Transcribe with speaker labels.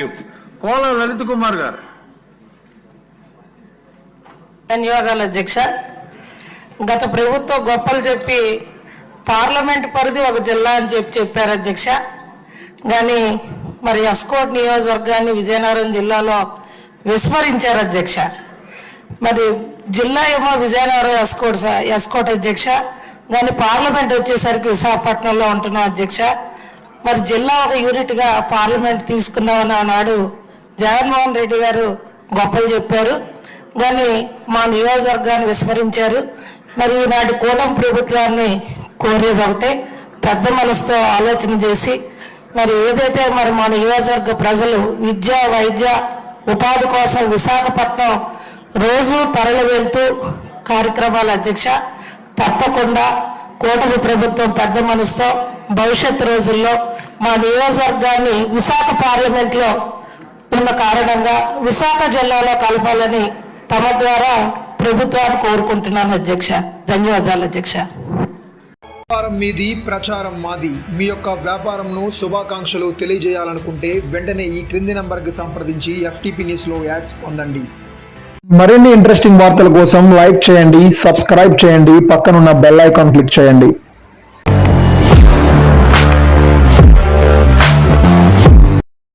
Speaker 1: కోల లలిత్ కుమార్ గారు.
Speaker 2: ధన్యవాదాలు అధ్యక్ష. గత ప్రభుత్వం గొప్పలు చెప్పి పార్లమెంట్ పరిధి ఒక జిల్లా అని చెప్పి చెప్పారు అధ్యక్ష. కానీ మరి ఎస్కోట్ నియోజకవర్గాన్ని విజయనగరం జిల్లాలో విస్మరించారు అధ్యక్ష. మరి జిల్లా ఏమో విజయనగరం ఎస్కోట్ ఎస్కోట్ అధ్యక్ష. కానీ పార్లమెంట్ వచ్చేసరికి విశాఖపట్నంలో ఉంటున్నాం అధ్యక్ష. మరి జిల్లా ఒక యూనిట్గా పార్లమెంట్ తీసుకున్నామని ఆనాడు జగన్మోహన్ రెడ్డి గారు. గొప్పలు చెప్పారు. కానీ మా నియోజకవర్గాన్ని విస్మరించారు. మరి ఈనాటి కూటమి ప్రభుత్వాన్ని కోరేది ఒకటే పెద్ద మనసుతో ఆలోచన చేసి మరి ఏదైతే మరి మా నియోజకవర్గ ప్రజలు విద్య వైద్య ఉపాధి కోసం విశాఖపట్నం రోజు తరలి వెళ్తూ కార్యక్రమాల అధ్యక్ష తప్పకుండా కూటమి ప్రభుత్వం పెద్ద మనసుతో భవిష్యత్ రోజుల్లో మా నియోజకవర్గాన్ని విశాఖ పార్లమెంట్లో ఉన్న కారణంగా విశాఖ జిల్లాలో కలపాలని తమ ద్వారా ప్రభుత్వాన్ని కోరుకుంటున్నాను అధ్యక్ష. ధన్యవాదాలు అధ్యక్ష.
Speaker 3: వ్యాపారం మీది ప్రచారం మాది. మీ యొక్క వ్యాపారంను శుభాకాంక్షలు తెలియజేయాలనుకుంటే వెంటనే ఈ క్రింది నంబర్కి సంప్రదించి ఎఫ్టీపీ న్యూస్లో యాడ్స్ పొందండి.
Speaker 4: మరిన్ని ఇంట్రెస్టింగ్ వార్తల కోసం లైక్ చేయండి సబ్స్క్రైబ్ చేయండి పక్కనున్న బెల్ ఐకాన్ క్లిక్ చేయండి.